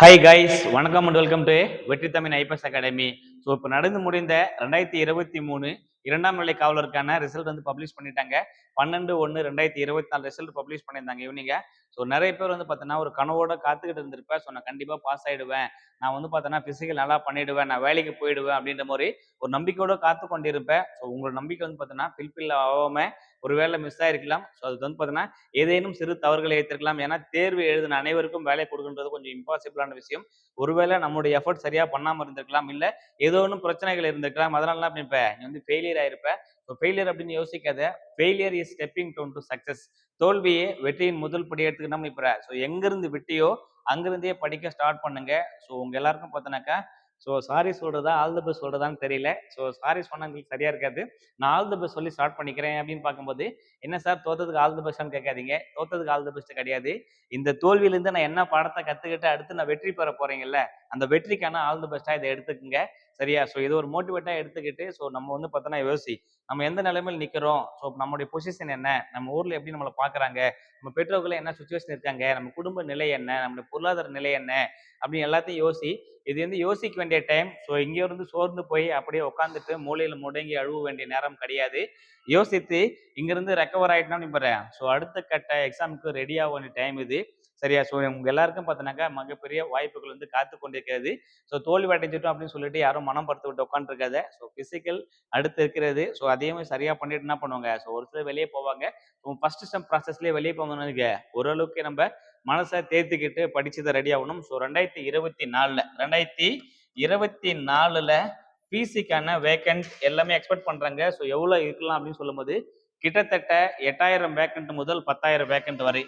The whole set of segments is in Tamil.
ஹாய் கைஸ் வணக்கம் and welcome to Vetri Tamil IPS academy so இப்போ நடந்து முடிந்த ரெண்டாயிரத்தி இருபத்தி மூணு இரண்டாம் நிலை காவலருக்கான ரிசல்ட் வந்து பப்ளிஷ் பண்ணிட்டாங்க. பன்னெண்டு ஒன்று ரெண்டாயிரத்தி இருபத்தி நாலு ரிசல்ட் பப்ளிஷ் பண்ணியிருந்தாங்க ஈவினிங்க ஸோ நிறைய பேர் வந்து பார்த்தீங்கன்னா ஒரு கனவோட காத்துக்கிட்டு இருந்திருப்பேன். ஸோ நான் கண்டிப்பாக பாஸ் ஆகிடுவேன் நான் வந்து பார்த்தோன்னா ஃபிசிக்கல் நல்லா பண்ணிடுவேன். நான் வேலைக்கு போயிடுவேன் அப்படின்ற மாதிரி ஒரு நம்பிக்கையோட காத்து கொண்டிருப்பேன் ஸோ உங்களோட நம்பிக்கை வந்து பார்த்தீங்கன்னா ஃபில்ஃபில் ஆகாம ஒருவேளை மிஸ் ஆயிருக்கலாம். ஸோ அதுக்கு வந்து பார்த்தீங்கன்னா ஏதேனும் சிறு தவறுகளை ஏற்றிருக்கலாம் ஏன்னா தேர்வு எழுதின அனைவருக்கும் வேலை கொடுக்குன்றது கொஞ்சம் இம்பாசிபிளான விஷயம். ஒருவேளை நம்மளுடைய எஃபர்ட் சரியாக பண்ணாமல் இருந்திருக்கலாம். இல்லை ஏதோ ஒன்றும் பிரச்சனைகள் இருந்திருக்கலாம். அதனால அப்படி இப்போ நீ வந்து ஃபெயிலியர் ஆயிருப்ப. ஸோ ஃபெயிலியர் அப்படின்னு யோசிக்காத. Failure is stepping stone to success தோல்வியே வெற்றியின் முதல் படி எடுத்துக்கிட்டோம் இப்போ ஸோ எங்கிருந்து விட்டியோ அங்கிருந்தே படிக்க ஸ்டார்ட் பண்ணுங்க. ஸோ உங்க எல்லாருக்கும் பார்த்தோன்னாக்கா ஸோ சாரி சொல்கிறதா ஆல் த பெஸ்ட் சொல்கிறதான்னு தெரியல. ஸோ சாரி சொன்னவங்களுக்கு சரியாக இருக்காது. நான் ஆல் த பெஸ்ட் சொல்லி ஸ்டார்ட் பண்ணிக்கிறேன் அப்படின்னு பார்க்கும்போது என்ன சார் தோத்ததுக்கு ஆல் த பெஸ்ட்னு கேட்காதீங்க. தோத்ததுக்கு ஆல் த பெஸ்ட் கிடையாது. இந்த தோல்வியிலேருந்து நான் என்ன பாடத்தை கற்றுக்கிட்டு அடுத்து நான் வெற்றி பெற போறீங்கல்ல அந்த வெற்றிக்கான ஆல் தி பெஸ்ட்டாக இதை எடுத்துக்கோங்க. சரியா? ஸோ இது ஒரு மோட்டிவேட்டாக எடுத்துக்கிட்டு ஸோ நம்ம வந்து பார்த்தோன்னா யோசி நம்ம எந்த நிலைமையில் நிற்கிறோம் ஸோ நம்மளுடைய பொசிஷன் என்ன? நம்ம ஊரில் எப்படி நம்மளை பார்க்குறாங்க? நம்ம பெற்றோர்கள் என்ன சுச்சுவேஷன் இருக்காங்க? நம்ம குடும்ப நிலை என்ன? நம்மளுடைய பொருளாதார நிலை என்ன? அப்படின்னு எல்லாத்தையும் யோசி இது வந்து யோசிக்க வேண்டிய டைம் ஸோ இங்கே இருந்து சோர்ந்து போய் அப்படியே உட்காந்துட்டு மூலையில் முடங்கி அழுவ வேண்டிய நேரம் கிடையாது. யோசித்து இங்கேருந்து ரெக்கவர் ஆகிட்டோம்னு போறேன் ஸோ அடுத்த கட்ட எக்ஸாமுக்கு ரெடி ஆக வேண்டிய டைம் இது. சரியா? ஸோ உங்க எல்லாருக்கும் பார்த்தீங்கன்னாக்கா மிகப்பெரிய வாய்ப்புகள் வந்து காத்து கொண்டிருக்கிறது. ஸோ தோல்வி அடைஞ்சிட்டோம் அப்படின்னு சொல்லிட்டு யாரும் மனம் படுத்து விட்டு உட்காந்துருக்காத ஸோ பிசிக்கல் அடுத்து இருக்கிறது. ஸோ அதையுமே சரியா பண்ணிட்டு என்ன பண்ணுவாங்க? ஸோ ஒரு சிலர் வெளியே போவாங்க. ஃபர்ஸ்ட் ஸ்டெம் ப்ராசஸ்லேயே வெளியே போகணும்னு ஓரளவுக்கு நம்ம மனசை தேர்த்துக்கிட்டு படிச்சதை ரெடி ஆகணும். ஸோ ரெண்டாயிரத்தி இருபத்தி நாலில் ரெண்டாயிரத்தி இருபத்தி நாலில் பிசிக்கான வேக்கன்ட் எல்லாமே எக்ஸ்பெக்ட் பண்ணுறாங்க ஸோ எவ்வளோ இருக்கலாம் அப்படின்னு சொல்லும்போது கிட்டத்தட்ட எட்டாயிரம் வேக்கண்ட் முதல் பத்தாயிரம் வேக்கண்ட் வரை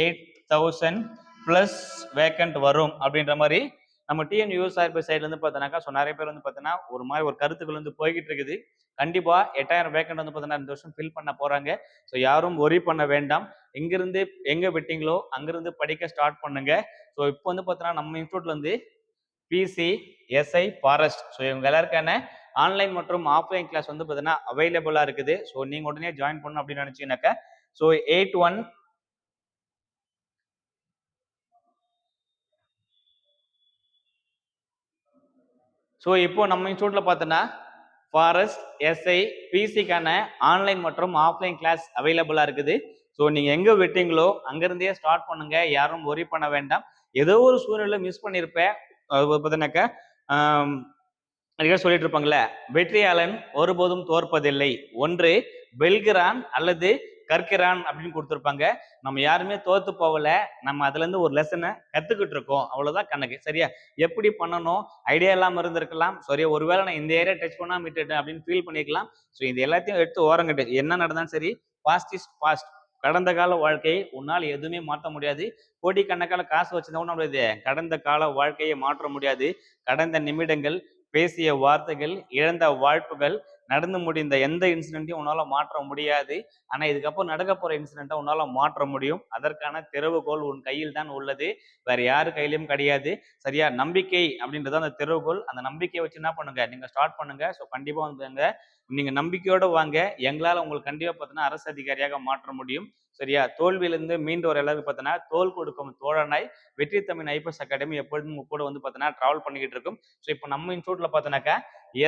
எயிட் தௌசண்ட் ப்ளஸ் வேக்கண்ட் வரும் அப்படின்ற மாதிரி நம்ம டிஎன் சார்பு சைட்லேருந்து பார்த்தோன்னாக்கா ஸோ நிறைய பேர் வந்து பார்த்தீங்கன்னா ஒரு மாதிரி ஒரு கருத்துக்கள் வந்து போய்கிட்டு இருக்குது. கண்டிப்பாக எட்டாயிரம் வேக்கண்ட் வந்து பார்த்தீங்கன்னா இந்த வருஷம் ஃபில் பண்ண போகிறாங்க ஸோ யாரும் ஒரி பண்ண வேண்டாம். இங்கேருந்து எங்கே விட்டீங்களோ அங்கேருந்து படிக்க ஸ்டார்ட் பண்ணுங்க. ஸோ இப்போ வந்து பார்த்தீங்கன்னா நம்ம இன்ஸ்டியூட்லேருந்து பிசி எஸ்ஐ ஃபாரஸ்ட் ஸோ இவங்க எல்லாருக்கான ஆன்லைன் மற்றும் ஆஃப்லைன் கிளாஸ் வந்து பார்த்தீங்கன்னா அவைலபிளாக இருக்குது. ஸோ நீங்கள் உடனே ஜாயின் பண்ணணும் அப்படின்னு நினச்சிங்கனாக்கா ஸோ எயிட் ஒன் ஸோ இப்போ நம்ம இன்ஸ்டியூட்டில் பார்த்தோன்னா ஃபாரஸ்ட் எஸ்ஐ பிசிக்கான ஆன்லைன் மற்றும் ஆஃப்லைன் கிளாஸ் அவைலபிளாக இருக்குது. ஸோ நீங்கள் எங்கே விட்டீங்களோ அங்கேருந்தே ஸ்டார்ட் பண்ணுங்க. யாரும் ஒரி பண்ண வேண்டாம். ஏதோ ஒரு சூழ்நிலை மிஸ் பண்ணியிருப்பேன் பார்த்தீங்கன்னாக்கா சொல்லிட்டு இருப்பாங்களே வெற்றியாளன் ஒருபோதும் தோற்பதில்லை. ஒன்று பெல்கிரான் அல்லது கற்கிறான் அப்படின்னு கொடுத்துருப்பாங்க. நம்ம யாருமே தோத்து போகல. நம்ம அதுல இருந்து ஒரு லெசனை கத்துக்கிட்டு இருக்கோம். அவ்வளவுதான் கணக்கு. சரியா? எப்படி பண்ணணும்? ஐடியா இல்லாம இருந்திருக்கலாம். சரியா ஒருவேளை நான் இந்த ஏரியா டச் பண்ணாம விட்டுட்டேன் அப்படின்னு ஃபீல் பண்ணிக்கலாம். ஸோ இது எல்லாத்தையும் எடுத்து ஓரங்கட்டு. என்ன நடந்தாலும் சரி பாஸ்ட் இஸ் பாஸ்ட் கடந்த கால வாழ்க்கையை உன்னால் எதுவுமே மாற்ற முடியாது. கோடி கணக்கால காசு வச்சிருந்தா நம்மளுடைய கடந்த கால வாழ்க்கையை மாற்ற முடியாது. கடந்த நிமிடங்கள் பேசிய வார்த்தைகள் இழந்த வாழ்ப்புகள் நடந்து முடிந்த எந்த இன்சிடென்ட்டையும் உன்னால் மாற்ற முடியாது. ஆனால் இதுக்கப்புறம் நடக்க போகிற இன்சிடென்ட்டை உன்னால் மாற்ற முடியும். அதற்கான திறவுகோல் உன் கையில் தான் உள்ளது. வேற யார் கையிலையும் கிடையாது. சரியா? நம்பிக்கை அப்படின்றது அந்த திறவுகோல் அந்த நம்பிக்கையை வச்சு என்ன பண்ணுங்க? நீங்கள் ஸ்டார்ட் பண்ணுங்க. ஸோ கண்டிப்பாக வந்துங்க நீங்கள் நம்பிக்கையோடு வாங்க. எங்களால் உங்களுக்கு கண்டிப்பாக பார்த்தீங்கன்னா அரசு அதிகாரியாக மாற்ற முடியும். சரியா? தோல்வியிலிருந்து மீண்டு வர எல்லாருக்கும் பார்த்தோன்னா தோல் கொடுக்கும் தோழனாய் வெற்றி தமிழ் ஐபிஎஸ் அகாடமி எப்பொழுதும் கூட வந்து பார்த்தோன்னா ட்ராவல் பண்ணிக்கிட்டு இருக்கும். ஸோ இப்போ நம்ம இன்ஸ்டியூட்டில் பார்த்தோன்னாக்கா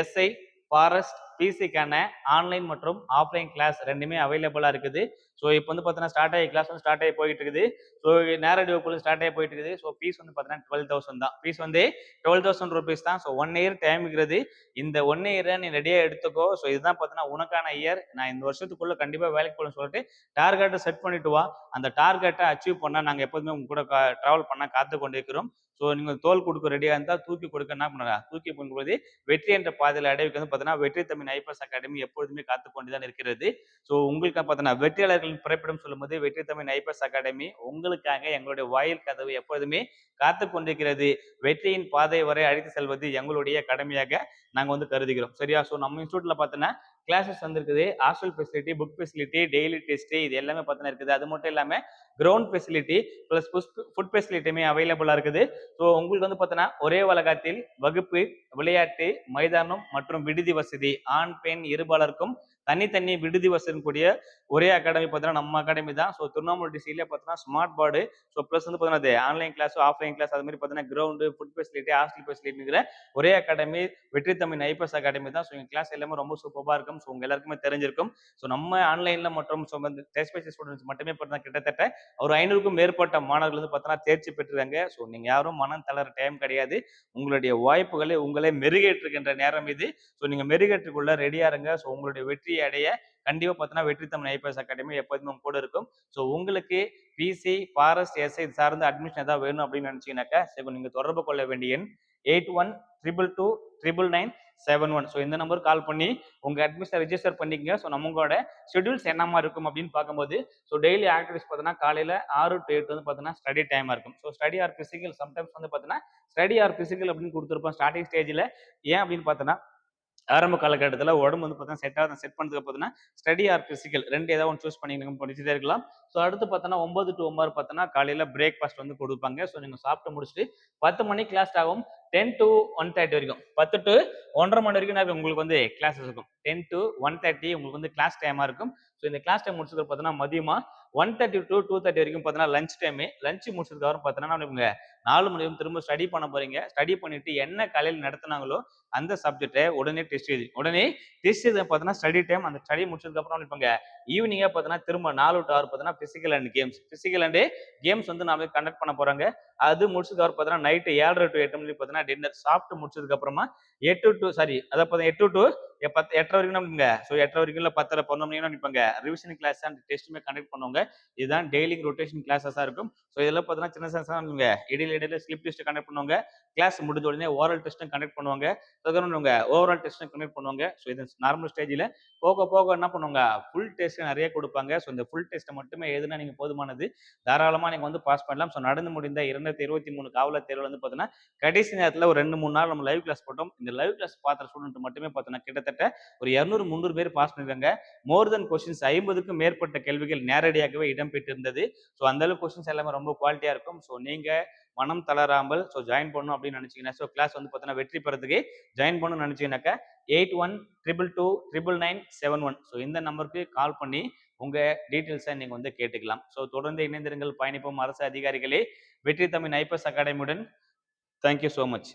எஸ்ஐ ஃபாரஸ்ட் பிசிக்கான ஆன்லைன் மற்றும் ஆஃப்லைன் கிளாஸ் ரெண்டுமே அவைலபிளாக இருக்குது. ஸோ இப்போ வந்து பார்த்தீங்கன்னா ஸ்டார்ட் ஆகி கிளாஸ் வந்து ஸ்டார்ட் ஆகி போயிட்டு இருக்குது ஸோ நேரடி வகுப்புல ஸ்டார்ட் ஆகி போயிட்டு இருக்குது ஸோ ஃபீஸ் வந்து பார்த்தீங்கன்னா டுவெல் தௌசண்ட் தான். ஃபீஸ் வந்து டுவெல் தௌசண்ட் ருபீஸ் தான். ஸோ ஒன் இயர் டைம்ங்கிறது இந்த ஒன் இயரை நீ ரெடியாக எடுத்துக்கோ. ஸோ இதுதான் பார்த்தீங்கன்னா உனக்கான இயர் நான் இந்த வருஷத்துக்குள்ளே கண்டிப்பாக வேலைக்கு போகணும்னு சொல்லிட்டு டார்கெட்டை செட் பண்ணிட்டு வா. அந்த டார்கெட்டை அச்சீவ் பண்ணால் நாங்கள் எப்போதுமே உங்க கூட ட்ராவல் பண்ண காத்து கொண்டு இருக்கிறோம் ஸோ நீங்கள் தோல் கொடுக்க ரெடியாக இருந்தால் தூக்கி கொடுக்க என்ன பண்ணுறா? தூக்கி பண்ணும்போது வெற்றி என்ற பாதையில் அடைவுக்கு வந்து பார்த்தீங்கன்னா வெற்றி தமிழ் ஐபிஎஸ் அகாடமி எப்பொழுதுமே காத்து கொண்டுதான் இருக்கிறது. ஸோ உங்களுக்கு பார்த்தீங்கன்னா வெற்றியாளர்களின் பிறப்பிடம் சொல்லும்போது வெற்றி தமிழ் ஐபிஎஸ் அகாடமி உங்களுக்காக எங்களுடைய வாயில் கதவு எப்பொழுதுமே காத்து கொண்டிருக்கிறது. வெற்றியின் பாதை வரை அழைத்து செல்வது எங்களுடைய கடமையாக நாங்கள் வந்து கருதுகிறோம். சரியா? ஸோ நம்ம இன்ஸ்டியூட்ல பார்த்தோன்னா கிளாஸஸ் வந்துருக்குது. Hostel facility book facility daily test இது எல்லாமே பார்த்தீங்கன்னா இருக்குது. அது மட்டும் இல்லாமல் கிரவுண்ட் ஃபெசிலிட்டி ப்ளஸ் ஃபுட் ஃபெசிலிட்டியுமே அவைலபிளாக இருக்குது. ஸோ உங்களுக்கு வந்து பார்த்தோன்னா ஒரே வளாகத்தில் வகுப்பு விளையாட்டு மைதானம் மற்றும் விடுதி வசதி ஆண் பெண் இருபாலருக்கும் தனித்தனி விடுதி வசதிக்கூடிய கூடிய ஒரே அகாடமி பார்த்தீங்கன்னா நம்ம அகாடமி தான். ஸோ திருவண்ணாமலை டிஸ்ட்ரிக்ட்லேயே பார்த்தீங்கன்னா ஸ்மார்ட் போர்டு ஸோ ப்ளஸ் வந்து பார்த்தீங்கன்னா ஆன்லைன் கிளாஸ் ஆஃப்லைன் கிளாஸ் அது மாதிரி பார்த்தீங்கன்னா கிரவுண்டு ஃபுட் ஃபெசிலிட்டி ஹாஸ்டல் ஃபெசிலிட்டிங்கிற ஒரே academy Vetri Tamil IPS academy தான். ஸோ எங்கள் கிளாஸ் எல்லாமே ரொம்ப சூப்பராக இருக்கும். ஸோ உங்கள் எல்லாருக்குமே தெரிஞ்சிருக்கும். ஸோ நம்ம ஆன்லைனில் மற்றும் ஸோ வந்து டெஸ்ட் பேசி ஸ்டூடெண்ட்ஸ் மட்டுமே பார்த்தீங்கன்னா கிட்டத்தட்ட ஒரு ஐநூறுக்கும் மேற்பட்ட மாணவர்கள் வந்து பார்த்தீங்கன்னா தேர்ச்சி பெற்றிருக்காங்க. ஸோ நீங்கள் யாரும் மனம் தளர டைம் கிடையாது. உங்களுடைய வாய்ப்புகளை உங்களே மெருகேற்றுகின்ற நேரம் இது. ஸோ நீங்கள் மெருகேற்றுக்குள்ள ரெடியாக இருங்க. ஸோ உங்களுடைய வெற்றி அடைய கண்டிப்பாக பார்த்தீங்கன்னா வெற்றி தமிழ் ஐபிஎஸ் அகாடமி எப்போதுமே உங்க கூட இருக்கும். ஸோ உங்களுக்கு பிசி ஃபாரஸ்ட் எஸ்ஐ சார்ந்த அட்மிஷன் ஏதாவது வேணும் அப்படின்னு நினச்சிங்கனாக்கா ஸோ நீங்கள் தொடர்பு கொள்ள வேண்டிய eight one triple two triple nine seven one. So இந்த நம்பருக்கு கால் பண்ணி உங்கள் அட்மிஷன் ரிஜிஸ்டர் பண்ணிக்கங்க. ஸோ நம்மளோட ஷெட்யூல்ஸ் மாதிரி இருக்கும் அப்படின்னு பார்க்கும்போது ஸோ டெய்லி ஆக்டிவிட்டிஸ் பார்த்தீங்கன்னா காலையில் ஆறு டு எயிட் வந்து பார்த்தீங்கன்னா ஸ்டடி டைமாக இருக்கும். So study or physical sometimes வந்து பார்த்தீங்கன்னா ஸ்டடி ஆர் ஃபிசிக்கல் அப்படின்னு கொடுத்துருப்போம் ஸ்டார்டிங் ஸ்டேஜில் ஏன் அப்படின்னு பார்த்தோன்னா ஆரம்ப காலகட்டத்தில் உடம்பு வந்து பார்த்தீங்கன்னா செட் ஆகும் செட் பண்ணுறதுக்கு பார்த்தீங்கன்னா ஸ்டடி ஆர் ஃபிசிக்கல் ரெண்டு ஏதாவது ஒன்று சூஸ் பண்ணி நீங்கள் படிச்சுட்டே இருக்கலாம். ஸோ அடுத்து பார்த்தோன்னா ஒன்பது டு ஒன்பது பார்த்தோன்னா காலையில் பிரேக்ஃபாஸ்ட் வந்து கொடுப்பாங்க. ஸோ நீங்கள் சாப்பிட்டு முடிச்சுட்டு பத்து மணி கிளாஸ் ஆகும். டென் டு ஒன் தேர்ட்டி வரைக்கும். பத்து டு ஒன்றரை மணி வரைக்கும் நான் உங்களுக்கு வந்து கிளாஸஸ் இருக்கும். டென் டு ஒன் தேர்ட்டி உங்களுக்கு வந்து கிளாஸ் டைமாக இருக்கும். ஸோ இந்த கிளாஸ் டைம் முடிச்சதுக்கு பார்த்தோன்னா மதியமாக one thirty to two thirty வரைக்கும் பார்த்தீங்கன்னா லஞ்ச் டைமு லஞ்ச் முடிச்சதுக்கு அப்புறம் பார்த்தீங்கன்னா இவங்க நாலு மணி வரைக்கும் திரும்ப ஸ்டடி பண்ண போறீங்க. ஸ்டடி பண்ணிட்டு என்ன காலையில் நடத்துனாங்களோ அந்த சப்ஜெக்டை உடனே டெஸ்ட் எழுதி உடனே டெஸ்ட் எழுத பார்த்தீங்கன்னா ஸ்டடி டைம் அந்த ஸ்டடி முடிச்சதுக்கு அப்புறம் நினைப்பாங்க ஈவினிங்காக பார்த்தீங்கன்னா திரும்ப நாலு டு ஆறு பார்த்தீங்கன்னா physical and games physical and games வந்து நாம கண்டக்ட் பண்ண போறாங்க. அது முடிச்சதுக்கு அப்புறம் பார்த்தீங்கன்னா நைட்டு ஏழரை டு எட்டு மணி பார்த்தீங்கன்னா டின்னர் சாப்பிட்டு முடிச்சதுக்கு அப்புறமா எட்டு டு சாரி அதை பார்த்தா எட்டு டு பத்து எட்டரை வரைக்கும் நம்பிங்க ஸோ எட்டரை வரைக்கும் இல்லை பத்தரை பன்னெண்டு மணிக்கு நினைப்பாங்க ரிவிஷன் கிளாஸ் அண்ட் டெஸ்ட்டுமே கண்டக்ட் பண்ணுவாங்க. இதுதான் டெய்லி ரொட்டேஷன் கிளாஸஸாக இருக்கும். ஸோ இதெல்லாம் பார்த்தீங்கன்னா சின்ன சின்ன நீங்க இடையில இடையில ஸ்லிப் டெஸ்ட் கண்டக்ட் பண்ணுவாங்க. கிளாஸ் முடிஞ்ச உடனே ஓரல் டெஸ்ட்டும் கண்டக்ட் பண்ணுவாங்க. அதுக்கப்புறம் உங்க ஓவரால் டெஸ்ட்டும் கண்டக்ட் பண்ணுவாங்க. ஸோ இது நார்மல் ஸ்டேஜில் போக போக என்ன பண்ணுவாங்க? ஃபுல் டெஸ்ட் நிறைய கொடுப்பாங்க. ஸோ இந்த ஃபுல் டெஸ்ட்டை மட்டுமே எதுனா நீங்கள் போதுமானது. தாராளமாக நீங்கள் வந்து பாஸ் பண்ணலாம். ஸோ நடந்து முடிந்த இரண்டாயிரத்தி இருபத்தி மூணு காவலர் தேர்வில் வந்து பார்த்தீங்கன்னா கடைசி நேரத்தில் ஒரு ரெண்டு மூணு நாள் நம்ம லைவ் கிளாஸ் போட்டோம். இந்த லைவ் கிளாஸ் பார்த்த ஸ்டூடெண்ட் மட்டுமே பார்த்தீங்கன்னா கிட்டத்தட்ட ஒரு இரநூறு முந்நூறு பேர் பாஸ் பண்ணிருக்காங்க. மோர் தென் கொஸ்டின்ஸ் ஐம்பதுக்கும் மேற்பட்ட கேள்விகள் நேரடியாகவே இடம்பெற்றிருந்தது ஸோ அந்த கொஸ்டின்ஸ் எல்லாமே ரொம்ப குவாலிட்டியாக இருக்கும். ஸோ நீங்கள் மனம் தளராமல் ஸோ ஜாயின் பண்ணணும் அப்படின்னு நினச்சிங்கன்னா ஸோ கிளாஸ் வந்து பார்த்தீங்கன்னா வெற்றி பெறதுக்கு ஜாயின் பண்ணணும்னு நினச்சிங்கனாக்கா eight one triple two triple nine seven one. So இந்த நம்பருக்கு கால் பண்ணி உங்கள் டீட்டெயில்ஸை நீங்கள் வந்து கேட்டுக்கலாம். ஸோ தொடர்ந்து இணைந்திருங்கள் பயணிப்போம் அரசு அதிகாரிகளே. Vetri Tamil IPS அகாடமியுடன். Thank you so much